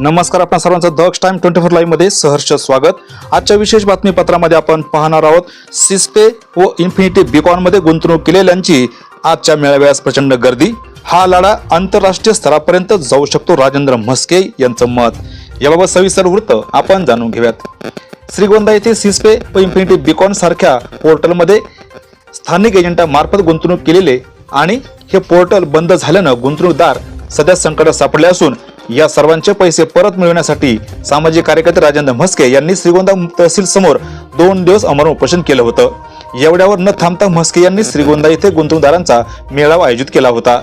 नमस्कार आपण सर्वांचं दक्ष टाइम ट्वेंटी फोर लाईव्हमध्ये सहर्ष स्वागत. आजच्या विशेष बातमीपत्रामध्ये आपण पाहणार आहोत सिस्पे व इन्फिनिटी बिकॉनमध्ये गुंतवणूक केलेल्यांची आजच्या मेळाव्यास प्रचंड गर्दी. हा लढा आंतरराष्ट्रीय स्तरापर्यंत जाऊ शकतो राजेंद्र म्हस्के यांचं मत. याबाबत सविस्तर वृत्त आपण जाणून घेऊयात. श्रीगोंदा येथे सिस्पे व इन्फिनिटी बिकॉन सारख्या पोर्टलमध्ये स्थानिक एजंटामार्फत गुंतवणूक केलेले आणि हे पोर्टल बंद झाल्यानं गुंतवणूकदार सध्या संकटात सापडले असून या सर्वांचे पैसे परत मिळवण्यासाठी सामाजिक कार्यकर्ते राजेंद्र म्हस्के यांनी श्रीगोंदा तहसील समोर दोन दिवस अमरण उपोषण केलं होतं. एवढ्यावर न थांबता म्हस्के यांनी श्रीगोंदा येथे गुंतवणूकदारांचा मेळावा आयोजित केला होता.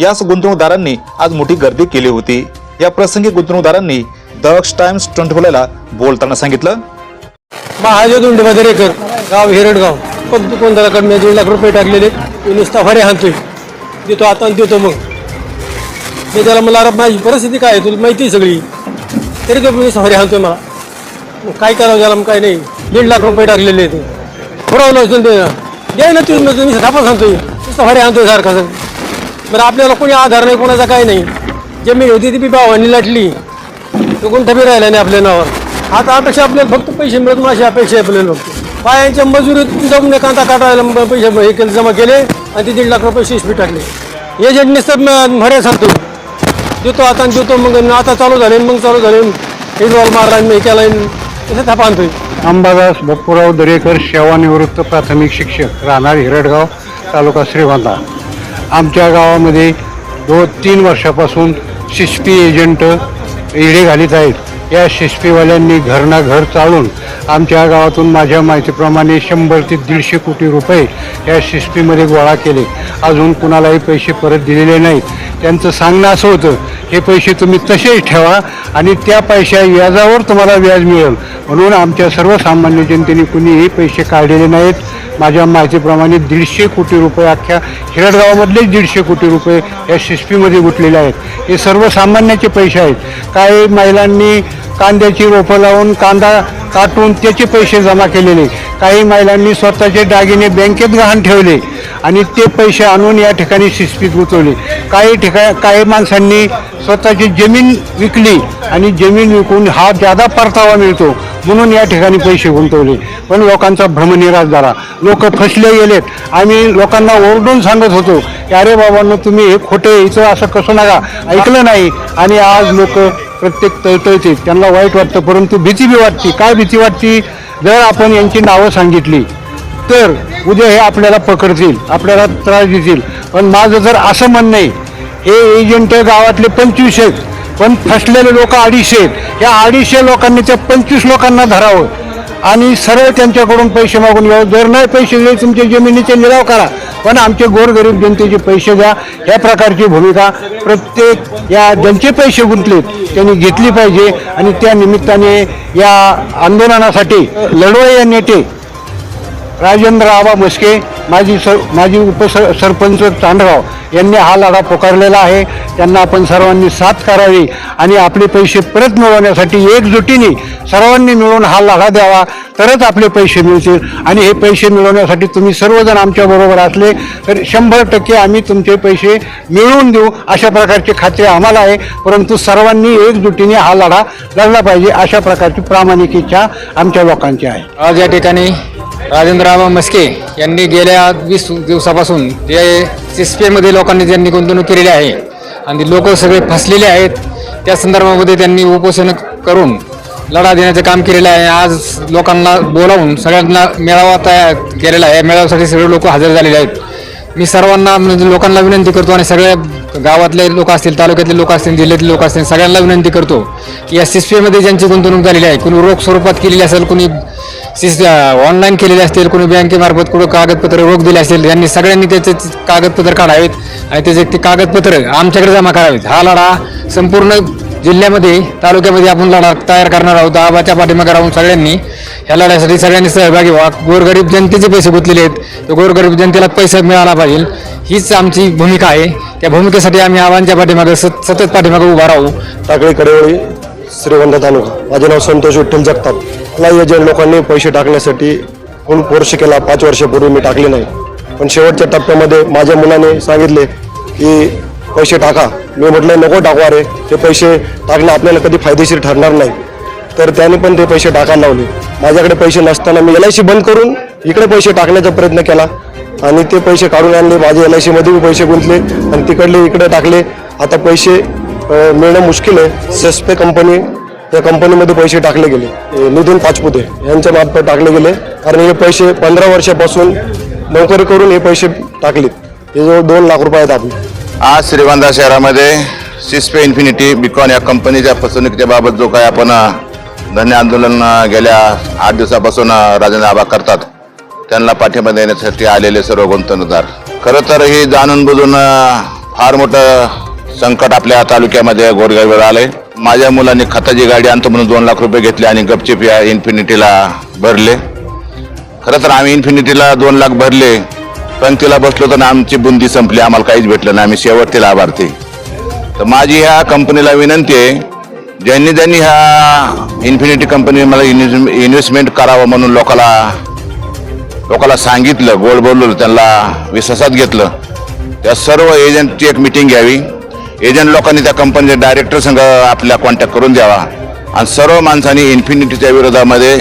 याच गुंतवणूकदारांनी आज मोठी गर्दी केली होती. या प्रसंगी गुंतवणूकदारांनी दक्ष टाइम्स ट्वेंटी बोलताना सांगितलं. महादेव दोंडे दरेकर गाव हिरडगाव. पण दुकानदाराकडे दीड लाख रुपये टाकलेले नुसता फरे हाणतोय. देतो आता देतो मग. मी त्याला मला माझी परिस्थिती काय आहे? तुला माहिती आहे सगळी. तरी तो मी नुसता फरे हाणतोय मला. मग काय करावं त्याला? मग काय नाही. दीड लाख रुपये टाकलेले ते पुरवलं असेल ते. द्याय ना तुम्ही मी थापा सांगतोय. नुसता आणतोय सारखा सर बरं आपल्याला कोणी आधार नाही कोणाचा काय नाही. जे मी होती ती बी भावानी लाटली. तो कोणता बी राहिला नाही आपल्या नावावर. आता अपेक्षा आपल्याला फक्त पैसे मिळत माझी अपेक्षा आहे आपल्याला फक्त. पायांच्या मजुरीत जाऊन एखादा काटायला पैसे हे केले जमा केले आणि ते दीड लाख रुपये शिस्पी टाकले. एजंटने सब भरे सांगतो देतो आता आणि देतो मग आता चालू झाले मग चालू झाले. हिडवॉल मारला आणि तसं थापा आणतोय. अंबादास बप्पूराव दरेकर सेवानिवृत्त प्राथमिक शिक्षक राहणार हिरडगाव तालुका श्रीगोंदा. आमच्या गावामध्ये दोन तीन वर्षापासून शिस्पी एजंट इडे घालीत आहेत. या शिस्तीवाल्यांनी घरना घर चालून आमच्या गावातून माझ्या माहितीप्रमाणे शंभर ते दीडशे कोटी रुपये या शिस्तीमध्ये गोळा केले. अजून कुणालाही पैसे परत दिलेले नाहीत. त्यांचं सांगणं असं होतं हे पैसे तुम्ही तसेच ठेवा आणि त्या पैशा व्याजावर तुम्हाला व्याज मिळेल. म्हणून आमच्या सर्वसामान्य जनतेने कुणीही पैसे काढलेले नाहीत. माझ्या माहितीप्रमाणे दीडशे कोटी रुपये अख्ख्या हिरडगावामधलेच दीडशे कोटी रुपये या शिस्पीमध्ये गुंतलेले आहेत. हे सर्वसामान्याचे पैसे आहेत. काही महिलांनी कांद्याची रोपं लावून कांदा काटून त्याचे पैसे जमा केलेले. काही महिलांनी स्वतःचे दागिने बँकेत गहाण ठेवले आणि ते पैसे आणून या ठिकाणी शिस्पीत गुंतवले. काही ठिकाण काही माणसांनी स्वतःची जमीन विकली आणि जमीन विकून हा जादा परतावा मिळतो म्हणून या ठिकाणी पैसे गुंतवले. पण लोकांचा भ्रमनिराश झाला. लोक फसले गेलेत. आम्ही लोकांना ओरडून सांगत होतो की अरे बाबांनो तुम्ही हे खोटे इथं असं कसं नका? ऐकलं नाही. आणि आज लोक प्रत्येक तळतळते त्यांना वाईट वाटतं परंतु भीती बी वाटते. काय भीती वाटते? जर आपण यांची नावं सांगितली तर उद्या हे आपल्याला पकडतील आपल्याला त्रास देतील. पण माझं जर असं म्हणणं आहे हे एजंट गावातले पंचवीस आहेत पण फसलेले लोक अडीचशे आहेत. या अडीचशे लोकांनी त्या पंचवीस लोकांना धरावं. आणि सरळ त्यांच्याकडून पैसे मागून घ्यावं जर नाही पैसे दिले तुमच्या जमिनीचे निराव करा. पण आमचे गोरगरीब जनतेचे पैसे द्या या प्रकारची भूमिका प्रत्येक या ज्यांचे पैसे गुंतलेत त्यांनी घेतली पाहिजे. आणि त्या निमित्ताने या आंदोलनासाठी लढवय नेते राजेंद्र आबा मस्के माजी सर माजी उपसर सरपंच चांडगाव यांनी हा लढा पुकारलेला आहे. त्यांना आपण सर्वांनी साथ करावी आणि आपले पैसे परत मिळवण्यासाठी एकजुटीने सर्वांनी मिळून हा लढा द्यावा. तरच आपले पैसे मिळतील. आणि हे पैसे मिळवण्यासाठी तुम्ही सर्वजण आमच्याबरोबर असले तर शंभर टक्के आम्ही तुमचे पैसे मिळवून देऊ अशा प्रकारची खात्री आम्हाला आहे. परंतु सर्वांनी एकजुटीने हा लढा लढला पाहिजे अशा प्रकारची प्रामाणिक इच्छा आमच्या लोकांची आहे. आज या ठिकाणी राजेंद्रराव मस्के यांनी गेल्या वीस दिवसापासून जे सिस्पेमध्ये लोकांनी ज्यांनी गुंतवणूक केलेली आहे आणि लोक सगळे फसलेले आहेत त्या संदर्भामध्ये त्यांनी उपोषण करून लढा देण्याचं काम केलेलं आहे. आज लोकांना बोलावून सगळ्यांना मेळावा तयार केलेला आहे. मेळाव्यासाठी सगळे लोक हजर झालेले आहेत. मी सर्वांना म्हणजे लोकांना विनंती करतो आणि सगळ्या गावातले लोक असतील तालुक्यातले लोक असतील जिल्ह्यातले लोक असतील सगळ्यांना विनंती करतो की या सिस्पीमध्ये ज्यांची गुंतवणूक झालेली आहे कोणी रोख स्वरूपात केलेली असेल कोणी सिस ऑनलाईन केलेले असतील कोणी बँकेमार्फत कुठं कागदपत्र रोख दिले असेल यांनी सगळ्यांनी त्याचे कागदपत्र काढावेत आणि त्याचे ते कागदपत्र आमच्याकडे जमा करावेत. हा लढा संपूर्ण जिल्ह्यामध्ये तालुक्यामध्ये आपण लढा तयार करणार आहोत. आबाच्या पाठीमागे राहून सगळ्यांनी ह्या लढ्यासाठी सगळ्यांनी सहभागी व्हा. गोरगरीब जनतेचे पैसे गुंतलेले आहेत. तर गोरगरीब जनतेला पैसा मिळाला पाहिजे. हीच आमची भूमिका आहे. त्या भूमिकेसाठी आम्ही आव्हानच्या पाठीमागे सत सतत पाठीमागे उभा राहू. टाकळी कडेवळी श्रीगंध तालुका. माझे नाव संतोष विठ्ठल जगताप. मला एजंट लोकांनी पैसे टाकण्यासाठी कोण फोर्स केला पाच वर्षापूर्वी मी टाकले नाही. पण शेवटच्या टप्प्यामध्ये माझ्या मुलाने सांगितले की पैसे टाका. मी म्हटलं नको टाकू अरे. ते पैसे टाकणं आपल्याला कधी फायदेशीर ठरणार नाही. तर त्याने पण ते पैसे टाकायला लावले. माझ्याकडे पैसे नसताना मी एल आय सी बंद करून इकडे पैसे टाकण्याचा प्रयत्न केला. आणि ते पैसे काढून आणले. माझे एल आय सीमध्ये पैसे गुंतले आणि तिकडले इकडे टाकले. आता पैसे मिळणं मुश्किल आहे. सेस्पे कंपनी या कंपनीमध्ये पैसे टाकले गेले. नितीन पाचपुते यांच्या मार्फत टाकले गेले. कारण हे पैसे पंधरा वर्षापासून नोकरी करून हे पैसे टाकलेत. हे जवळ दोन लाख रुपये आहेत आपले. आज श्रीगोंदा शहरामध्ये सिस्पे इन्फिनिटी बिकॉन या कंपनीच्या फसवणुकीच्या बाबत जो काय आपण धन्य आंदोलन गेल्या आठ दिवसापासून राजेंद्र आबा करतात. त्यांना पाठिंबा देण्यासाठी आलेले सर्व गुंतवणूकदार. खरं तर हे जाणून बुजून फार मोठं संकट आपल्या तालुक्यामध्ये गोरगावीवर आलंय. माझ्या मुलांनी खताची गाडी आणतो म्हणून दोन लाख रुपये घेतले आणि गपचिप या इन्फिनिटीला भरले. खरं तर आम्ही इन्फिनिटीला दोन लाख भरले पण तिला बसलो तर आमची बुंदी संपली आम्हाला काहीच भेटलं नाही आम्ही शेवटचे लाभार्थी. तर माझी ह्या कंपनीला विनंती आहे ज्यांनी त्यांनी ह्या इन्फिनिटी कंपनी मला इन्व्हेस्टमेंट करावं म्हणून लोकाला लोकाला सांगितलं गोड बोललं त्यांना विश्वासात घेतलं. त्या सर्व एजंटची एक मिटिंग घ्यावी. एजंट लोकांनी त्या कंपनीच्या डायरेक्टर संघ आपल्या कॉन्टॅक्ट करून द्यावा. आणि सर्व माणसांनी इन्फिनिटीच्या विरोधामध्ये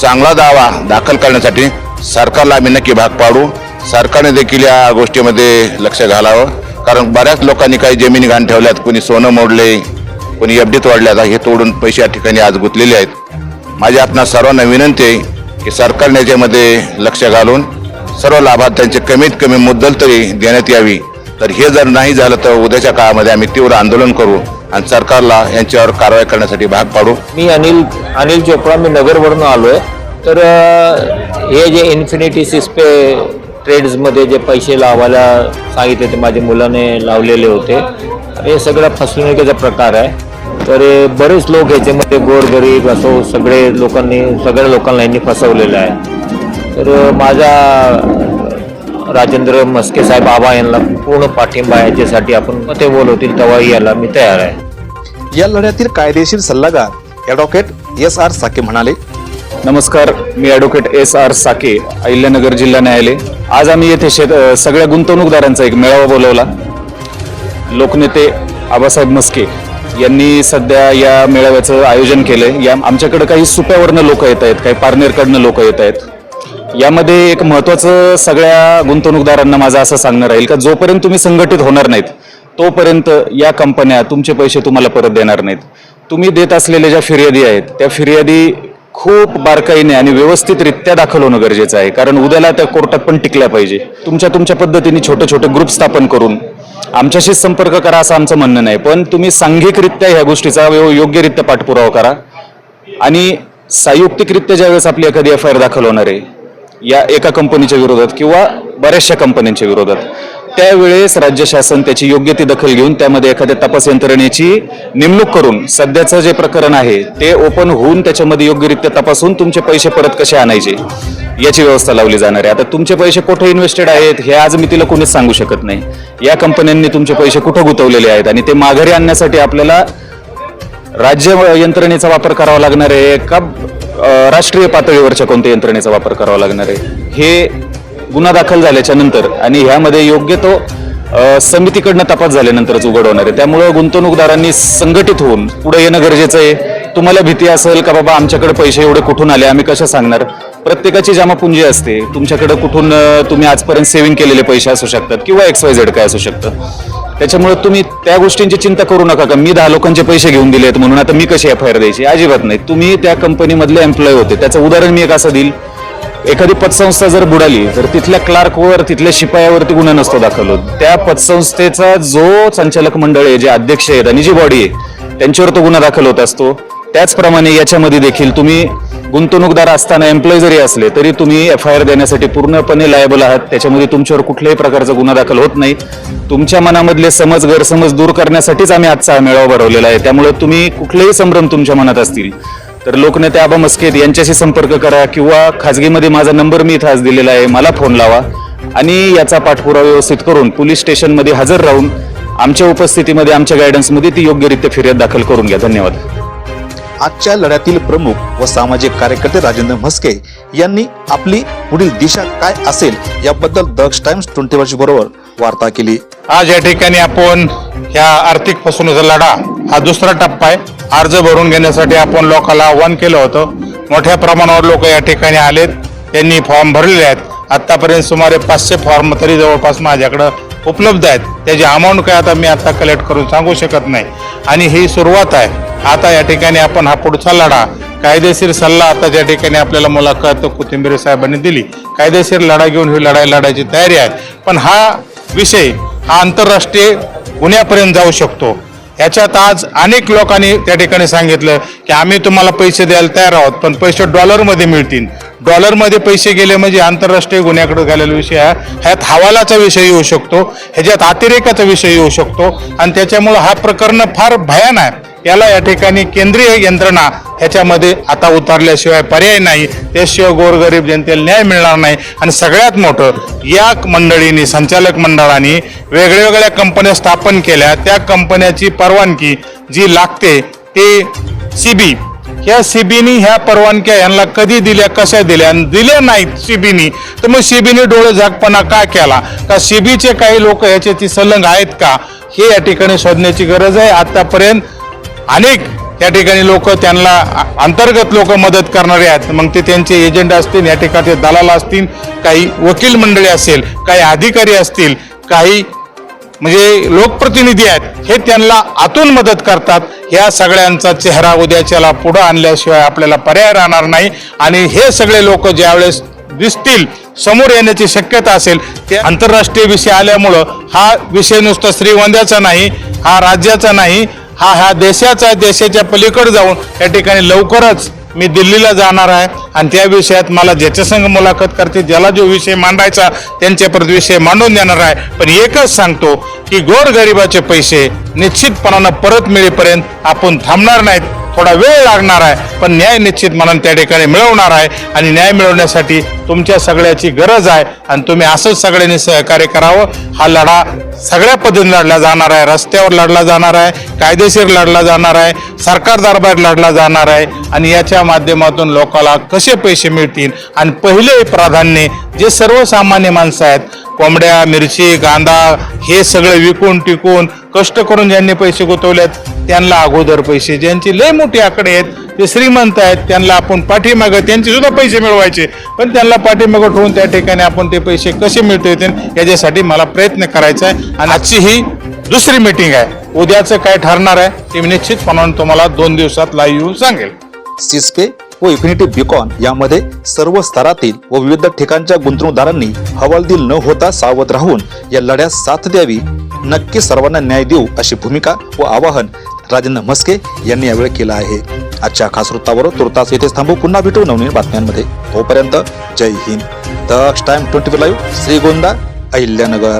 चांगला दावा दाखल करण्यासाठी सरकारला आम्ही नक्की भाग पाडू. सरकारने देखील या गोष्टीमध्ये लक्ष घालावं. कारण बऱ्याच लोकांनी काही जमिनी घाण ठेवल्यात. कोणी सोनं मोडले कोणी एफडीत वाढल्यात हे तोडून पैसे या ठिकाणी आज गुंतलेले आहेत. माझी आपणा सर्वांना विनंती आहे की सरकारने याच्यामध्ये लक्ष घालून सर्व लाभार्थ्यांचे कमीत कमी मुद्दल तरी देण्यात यावी. तर हे जर नाही झालं तर उद्याच्या काळामध्ये आम्ही तीव्र आंदोलन करू आणि सरकारला यांच्यावर कारवाई करण्यासाठी भाग पाडू. मी अनिल अनिल चोपडा मी नगरवरून आलो आहे तर हे जे इन्फिनिटी सिस्पे ट्रेड्समध्ये जे पैसे लावायला सांगितले ते माझ्या मुलाने लावलेले होते. हे सगळं फसवणुकीचा प्रकार आहे. तर हे बरेच लोक याच्यामध्ये गोरगरीब असो सगळे लोकांनी सगळ्या लोकांना यांनी फसवलेलं आहे. तर माझा राजेंद्र मस्के साहेब आबा यांना पूर्ण पाठिंबा आहे. याच्यासाठी आपण ते बोलवतील तेव्हाही याला मी तयार आहे. या लढ्यातील कायदेशीर सल्लागार ॲडव्होकेट एस आर साके म्हणाले. नमस्कार मी ॲडव्होकेट एस आर साके अहिल्यानगर जिल्हा न्यायालय. आज आम्ही येथे शेत सगळ्या गुंतवणूकदारांचा एक मेळावा बोलवला. लोकनेते आबासाहेब मस्के यांनी सध्या या मेळाव्याचं आयोजन केलं आहे या आमच्याकडे काही सुप्यावरनं लोक येत आहेत काही पारनेरकडनं लोक येत आहेत. यामध्ये एक महत्त्वाचं सगळ्या गुंतवणूकदारांना माझं असं सांगणं राहील का जोपर्यंत तुम्ही संघटित होणार नाहीत तोपर्यंत या कंपन्या तुमचे पैसे तुम्हाला परत देणार नाहीत. तुम्ही देत असलेल्या ज्या फिर्यादी आहेत त्या फिर्यादी खूप बारकाईने आणि व्यवस्थितरित्या दाखल होणं गरजेचं आहे. कारण उद्याला त्या कोर्टात पण टिकल्या पाहिजे. तुमच्या तुमच्या पद्धतीने छोटे छोटे ग्रुप स्थापन करून आमच्याशीच संपर्क करा असं आमचं म्हणणं नाही. पण तुम्ही सांघिकरित्या ह्या गोष्टीचा योग्यरित्या पाठपुरावा करा. आणि संयुक्तिकरित्या ज्यावेळेस आपली एखादी एफ आय आर दाखल होणार आहे या एका कंपनीच्या विरोधात किंवा बऱ्याचशा कंपन्यांच्या विरोधात त्यावेळेस राज्य शासन त्याची योग्य ती दखल घेऊन त्यामध्ये एखाद्या तपास यंत्रणेची नेमणूक करून सध्याचं जे प्रकरण आहे ते ओपन होऊन त्याच्यामध्ये योग्यरित्या तपासून तुमचे पैसे परत कसे आणायचे याची व्यवस्था लावली जाणार आहे. आता तुमचे पैसे कुठे इन्व्हेस्टेड आहेत हे आज मी तिला कोणीच सांगू शकत नाही. या कंपन्यांनी तुमचे पैसे कुठं गुंतवलेले आहेत आणि ते माघारी आणण्यासाठी आपल्याला राज्य यंत्रणेचा वापर करावा लागणार आहे का राष्ट्रीय पातळीवरच्या कोणत्या यंत्रणेचा वापर करावा लागणार आहे हे गुन्हा दाखल झाल्याच्यानंतर आणि ह्यामध्ये योग्य तो समितीकडनं तपास झाल्यानंतरच उघड होणार आहे. त्यामुळं गुंतवणूकदारांनी संघटित होऊन पुढे येणं गरजेचं आहे. तुम्हाला भीती असेल का बाबा आमच्याकडे पैसे एवढे कुठून आले? आम्ही कसं सांगणार? प्रत्येकाची जमापुंजी असते. तुमच्याकडे कुठून तुम्ही आजपर्यंत सेव्हिंग केलेले पैसे असू शकतात किंवा एक्स वाय झेड काय असू शकतं. त्याच्यामुळे तुम्ही त्या गोष्टींची चिंता करू नका का? मी दहा लोकांचे पैसे घेऊन दिलेत म्हणून आता मी कशी एफ आय आर द्यायची? अजिबात नाही. तुम्ही त्या कंपनीमधले एम्प्लॉय होते. त्याचं उदाहरण मी एक असं देईल. एखादी पतसंस्था जर बुडाली तर तिथल्या क्लार्कवर तिथल्या शिपायावरती गुन्हा नसतो दाखल होत त्या पतसंस्थेचा जो संचालक मंडळ आहे जे अध्यक्ष आहेत आणि जी बॉडी आहे त्यांच्यावर तो गुन्हा दाखल होत असतो. त्याचप्रमाणे याच्यामध्ये देखील तुम्ही गुंतवणूकदार असताना एम्प्लॉय जरी असले तरी तुम्ही एफ आय आर देण्यासाठी पूर्णपणे लायबल आहात. त्याच्यामध्ये तुमच्यावर कुठल्याही प्रकारचा गुन्हा दाखल होत नाही. तुमच्या मनामधले समज गैरसमज दूर करण्यासाठीच आम्ही आजचा हा मेळावा भरवलेला आहे. त्यामुळे तुम्ही कुठलेही संभ्रम तुमच्या मनात असतील. तर लोकनेते आबा मस्केत यांच्याशी संपर्क करा किंवा खाजगीमध्ये माझा नंबर मी इथं आज दिलेला आहे मला फोन लावा. आणि याचा पाठपुरावा व्यवस्थित करून पोलीस स्टेशनमध्ये हजर राहून आमच्या उपस्थितीमध्ये आमच्या गायडन्समध्ये ती योग्यरित्या फिर्याद दाखल करून घ्या. धन्यवाद. आजच्या लढ्यातील प्रमुख व सामाजिक कार्यकर्ते राजेंद्र म्हस्के यांनी आपली पुढील दिशा काय असेल याबद्दल दक्ष टाइम्स ट्वेंटी वर्ष बरोबर वार्ता केली. आज या ठिकाणी आपण ह्या आर्थिक फसवणुकीचा लढा हा दुसरा टप्पा आहे. अर्ज भरून घेण्यासाठी आपण लोकांना आव्हान केलं होतं. मोठ्या प्रमाणावर लोक या ठिकाणी आलेत. त्यांनी फॉर्म भरलेले आहेत. आत्तापर्यंत सुमारे पाचशे फॉर्म तरी जवळपास माझ्याकडं उपलब्ध आहेत. त्याची अमाऊंट काय आता मी आत्ता कलेक्ट करून सांगू शकत नाही. आणि ही सुरुवात आहे. आता या ठिकाणी आपण हा पुढचा लढा कायदेशीर सल्ला आता ज्या ठिकाणी आपल्याला मुलाखत कोथिंबीर साहेबांनी दिली कायदेशीर लढा घेऊन ही लढाई लढायची तयारी आहे. पण हा विषय हा आंतरराष्ट्रीय गुन्ह्यापर्यंत जाऊ शकतो. याच्यात आज अनेक लोकांनी त्या ठिकाणी सांगितलं की आम्ही तुम्हाला पैसे द्यायला तयार आहोत पण पैसे डॉलरमध्ये मिळतील. डॉलरमध्ये पैसे गेले म्हणजे आंतरराष्ट्रीय गुन्ह्याकडे गेलेला विषय आहे ह्यात हवालाचा विषय येऊ शकतो ह्याच्यात अतिरेकाचा विषय येऊ शकतो आणि त्याच्यामुळं हा प्रकरण फार भयान आहे. याला या ठिकाणी केंद्रीय यंत्रणा ह्याच्यामध्ये आता उतरल्याशिवाय पर्याय नाही. त्याशिवाय गोरगरीब जनतेला न्याय मिळणार नाही. आणि सगळ्यात मोठं या मंडळींनी संचालक मंडळाने वेगळ्या कंपन्या स्थापन केल्या. त्या कंपन्याची परवानगी जी लागते ते सीबी ह्या सीबीनी ह्या परवानग्या यांना कधी दिल्या कशा दिल्या? आणि दिल्या नाहीत सीबीनी तर मग सीबीने डोळे झाकपणा का केला? का सीबीचे काही लोक ह्याच्याची संलग्न आहेत का? हे या ठिकाणी शोधण्याची गरज आहे. आतापर्यंत अनेक या ठिकाणी लोक त्यांना अंतर्गत लोक मदत करणारे आहेत. मग ते त्यांचे एजंट असतील या ठिकाणचे दलाल असतील काही वकील मंडळी असेल काही अधिकारी असतील काही म्हणजे लोकप्रतिनिधी आहेत हे त्यांना आतून मदत करतात. या सगळ्यांचा चेहरा उद्याच्याला पुढं आणल्याशिवाय आपल्याला पर्याय राहणार नाही. आणि हे सगळे लोक ज्यावेळेस दिसतील समोर येण्याची शक्यता असेल ते आंतरराष्ट्रीय विषय आल्यामुळं हा विषय नुसता श्रीवंद्याचा नाही हा राज्याचा नाही हा ह्या देशाचा आहे. देशाच्या पलीकडे जाऊन या ठिकाणी लवकरच मी दिल्लीला जाणार आहे आणि त्या विषयात मला ज्याच्या संघ मुलाखत करते ज्याला जो विषय मांडायचा त्यांच्यापर्यंत विषय मांडून देणार आहे पण एकच सांगतो की गोरगरिबाचे पैसे निश्चितपणानं परत मिळेपर्यंत आपण थांबणार नाहीत थोडा वेळ लागणार आहे पण न्याय निश्चित मनानं त्या ठिकाणी मिळवणार आहे आणि न्याय मिळवण्यासाठी तुमच्या सगळ्याची गरज आहे आणि तुम्ही असंच सगळ्यांनी सहकार्य करावं. हा लढा सगळ्या पद्धतीने लढला जाणार आहे. रस्त्यावर लढला जाणार आहे कायदेशीर लढला जाणार आहे सरकार दरबार लढला जाणार आहे आणि याच्या माध्यमातून लोकाला कसे पैसे मिळतील? आणि पहिले प्राधान्य जे सर्वसामान्य माणसं आहेत कोंबड्या मिरची कांदा हे सगळं विकून टिकून कष्ट करून ज्यांनी पैसे गुंतवलेत त्यांना अगोदर पैसे. ज्यांची लय मोठी आकडे आहेत ते श्रीमंत आहेत त्यांना आपण पाठीमागं त्यांचे सुद्धा पैसे मिळवायचे. पण त्यांना पाठीमागं ठेवून त्या ठिकाणी आपण ते पैसे कसे मिळता येतील याच्यासाठी मला प्रयत्न करायचा आहे. आणि आजची ही दुसरी मीटिंग आहे. उद्याचं काय ठरणार आहे ते मी निश्चितपणाने तुम्हाला दोन दिवसात लाईव्ह येऊन सांगेल. सिस्पे व इन्फिनिटी बिकॉन यामध्ये सर्व स्तरातील व विविध ठिकाणच्या गुंतवणूकदारांनी हवालदिल न होता सावध राहून या लढ्यात साथ द्यावी. नक्की सर्वांना न्याय देऊ अशी भूमिका व आवाहन राजेंद्र म्हस्के यांनी यावेळी केलं आहे. आजच्या खास वृत्तावर तुर्तास येथेच थांबू. पुन्हा भेटू नवनवीन बातम्यांमध्ये. तोपर्यंत जय Hind. Daksh time twenty four live Shrigonda Ahilyanagar.